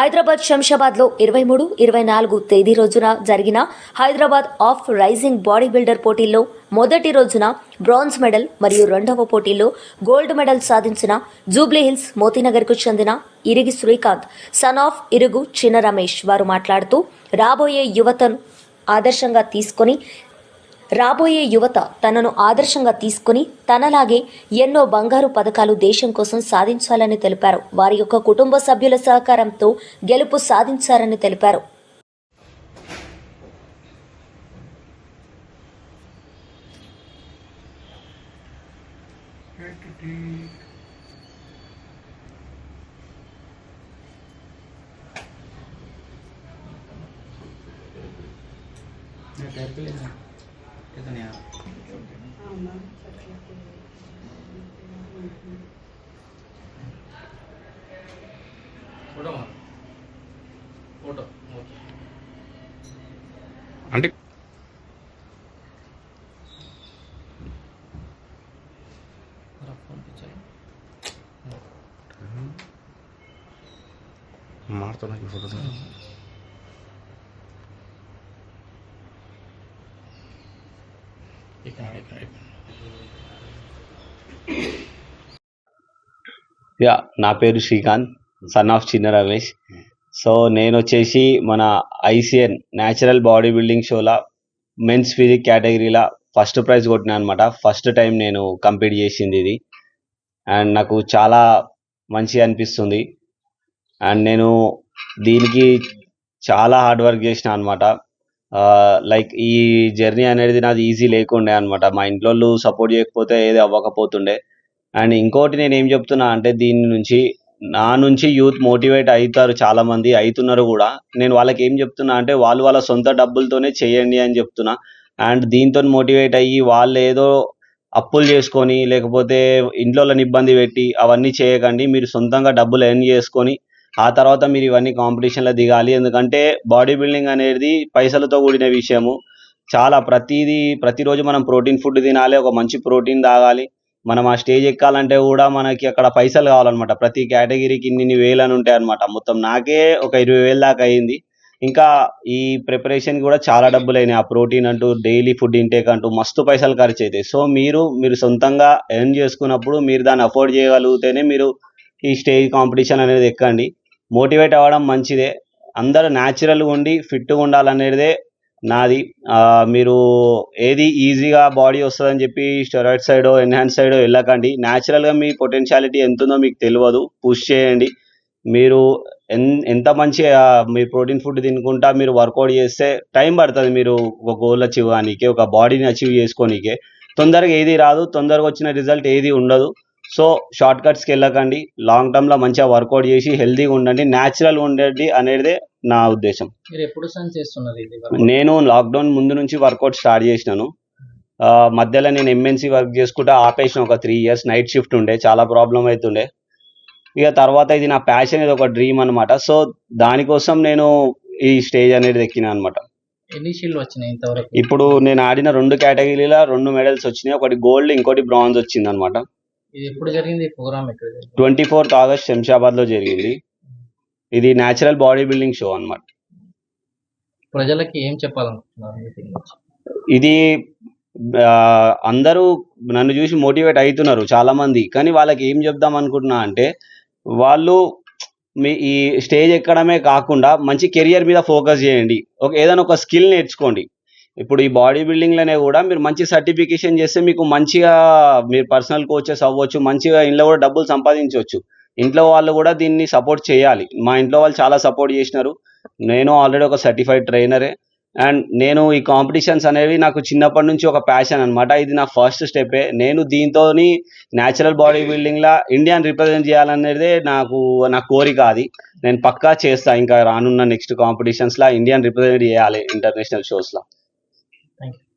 హైదరాబాద్ శంషాబాద్లో ఇరవై మూడు ఇరవై నాలుగు తేదీ రోజున జరిగిన Hyderabad of rising body builder పోటీల్లో మొదటి రోజున బ్రాంజ్ మెడల్ మరియు రెండవ పోటీల్లో గోల్డ్ మెడల్ సాధించిన జూబ్లీహిల్స్ మోతీనగర్కు చెందిన ఇరిగి శ్రీకాంత్ సన్ ఆఫ్ ఇరుగు చిన్న రమేష్ వారు మాట్లాడుతూ రాబోయే యువతను ఆదర్శంగా తీసుకొని రాబోయే యువత తనను ఆదర్శంగా తీసుకుని తనలాగే ఎన్నో బంగారు పథకాలు దేశం కోసం సాధించాలని తెలిపారు. వారి యొక్క కుటుంబ సభ్యుల సహకారంతో గెలుపు సాధించారని తెలిపారు. कितने आप ఫోటో మా ఫోటో ఓకే అంటే ఫోన్ పిచ్చాయి మారుతున్నా ఈ ఫోటో యా నా పేరు శ్రీకాంత్ సన్ ఆఫ్ చిన్న రమేష్. సో నేను వచ్చేసి మన ఐసిఎన్ న్యాచురల్ బాడీ బిల్డింగ్ షోలో మెన్స్ ఫిజిక్ కేటగిరీలో ఫస్ట్ ప్రైజ్ కొట్టినా అనమాట ఫస్ట్ టైం నేను కంపీట్ చేసింది ఇది. అండ్ నాకు చాలా మంచిగా అనిపిస్తుంది. అండ్ నేను దీనికి చాలా హార్డ్ వర్క్ చేసిన అనమాట లైక్ ఈ జర్నీ అనేది నాది ఈజీ లేకుండే అనమాట మా ఇంట్లో సపోర్ట్ చేయకపోతే ఏది అవ్వకపోతుండే. అండ్ ఇంకోటి నేను ఏం చెప్తున్నా అంటే దీని నుంచి నా నుంచి యూత్ మోటివేట్ అవుతారు చాలా మంది అవుతున్నారు కూడా. నేను వాళ్ళకి ఏం చెప్తున్నా అంటే వాళ్ళు వాళ్ళ సొంత డబ్బులతోనే చేయండి అని చెప్తున్నా. అండ్ దీంతో మోటివేట్ అయ్యి వాళ్ళు ఏదో అప్పులు చేసుకొని లేకపోతే ఇంట్లో ఇబ్బంది పెట్టి అవన్నీ చేయకండి. మీరు సొంతంగా డబ్బులు ఎర్న్ చేసుకొని ఆ తర్వాత మీరు ఇవన్నీ కాంపిటీషన్లో దిగాలి. ఎందుకంటే బాడీ బిల్డింగ్ అనేది పైసలతో కూడిన విషయము. చాలా ప్రతిదీ ప్రతిరోజు మనం ప్రోటీన్ ఫుడ్ తినాలి. ఒక మంచి ప్రోటీన్ తాగాలి. మనం ఆ స్టేజ్ ఎక్కాలంటే కూడా మనకి అక్కడ పైసలు కావాలన్నమాట. ప్రతి కేటగిరీకి ఇన్ని వేలు అని ఉంటాయి అనమాట మొత్తం నాకే ఒక ఇరవై వేలు దాకా అయింది. ఇంకా ఈ ప్రిపరేషన్ కూడా చాలా డబ్బులు అయినాయి ఆ ప్రోటీన్ అంటూ డైలీ ఫుడ్ ఇంటేక్ అంటూ మస్తు పైసలు ఖర్చు అవుతాయి సో మీరు మీరు సొంతంగా ఎర్న్ చేసుకున్నప్పుడు మీరు దాన్ని అఫోర్డ్ చేయగలిగితేనే మీరు ఈ స్టేజ్ కాంపిటీషన్ అనేది ఎక్కండి. మోటివేట్ అవ్వడం మంచిదే. అందరూ న్యాచురల్గా ఉండి ఫిట్గా ఉండాలనేదే నాది. మీరు ఏది ఈజీగా బాడీ వస్తుందని చెప్పి స్టెరాయిడ్ సైడ్ ఎన్హాన్స్ సైడ్ వెళ్ళకండి. న్యాచురల్గా మీ పొటెన్షియాలిటీ ఎంత ఉందో మీకు తెలియదు. పుష్ చేయండి. మీరు ఎన్ ఎంత మంచి మీ ప్రోటీన్ ఫుడ్ తినుకుంటా మీరు వర్కౌట్ చేస్తే టైం పడుతుంది మీరు ఒక గోల్ అచీవ్ కానీకే ఒక బాడీని అచీవ్ చేసుకోనీకే. తొందరగా ఏది రాదు తొందరగా వచ్చిన రిజల్ట్ ఏది ఉండదు. సో షార్ట్ కట్స్కి వెళ్ళకండి. లాంగ్ టర్మ్లో మంచిగా వర్కౌట్ చేసి హెల్తీగా ఉండండి. న్యాచురల్గా ఉండండి అనేది నా ఉద్దేశం. నేను లాక్డౌన్ ముందు నుంచి వర్కౌట్ స్టార్ట్ చేసినాను. మధ్యలో నేను ఎంఎన్సీ వర్క్ చేసుకుంటా ఆపేసిన ఒక త్రీ ఇయర్స్ నైట్ షిఫ్ట్ ఉండే చాలా ప్రాబ్లం అవుతుండే ఇక తర్వాత ఇది నా ప్యాషన్ ఇది ఒక డ్రీమ్ అనమాట సో దానికోసం నేను ఈ స్టేజ్ అనేది ఎక్కిన అనమాట ఇప్పుడు నేను ఆడిన రెండు కేటగిరీలో రెండు మెడల్స్ వచ్చినాయి. ఒకటి గోల్డ్ ఇంకోటి బ్రాంజ్ వచ్చింది అనమాట ఇది ఎప్పుడు జరిగింది? ప్రోగ్రామ్ ఎక్కడ? ట్వంటీ ఫోర్త్ ఆగస్ట్ శంషాబాద్లో జరిగింది. ఇది న్యాచురల్ బాడీ బిల్డింగ్ షో అన్నమాట. ప్రజలకి ఏం చెప్పాలనుకుంటున్నారు మీటింగ్ నుంచి ఇది ఆ, అందరూ నన్ను చూసి మోటివేట్ అవుతున్నారు చాలా మంది కానీ వాళ్ళకి ఏం చెప్దాం అనుకుంటున్నా అంటే వాళ్ళు మీ ఈ స్టేజ్ ఎక్కడమే కాకుండా మంచి కెరియర్ మీద ఫోకస్ చేయండి. ఒక ఏదైనా ఒక స్కిల్ నేర్చుకోండి. ఇప్పుడు ఈ బాడీ బిల్డింగ్లోనే కూడా మీరు మంచి సర్టిఫికేషన్ చేస్తే మీకు మంచిగా మీరు పర్సనల్ కోచెస్ అవ్వచ్చు మంచిగా ఇంట్లో కూడా డబ్బులు సంపాదించవచ్చు. ఇంట్లో వాళ్ళు కూడా దీన్ని సపోర్ట్ చేయాలి. మా ఇంట్లో వాళ్ళు చాలా సపోర్ట్ చేసినారు. నేను ఆల్రెడీ ఒక సర్టిఫైడ్ ట్రైనరే. అండ్ నేను ఈ కాంపిటీషన్స్ అనేవి నాకు చిన్నప్పటి నుంచి ఒక ప్యాషన్ అనమాట ఇది నా ఫస్ట్ స్టెప్పే నేను దీంతో న్యాచురల్ బాడీ బిల్డింగ్లా ఇండియాని రిప్రజెంట్ చేయాలనేదే నాకు నా కోరిక అది. నేను పక్కా చేస్తా. ఇంకా రానున్న నెక్స్ట్ కాంపిటీషన్స్లో ఇండియన్ రిప్రజెంట్ చేయాలి ఇంటర్నేషనల్ షోస్లో థ్యాంక్ యూ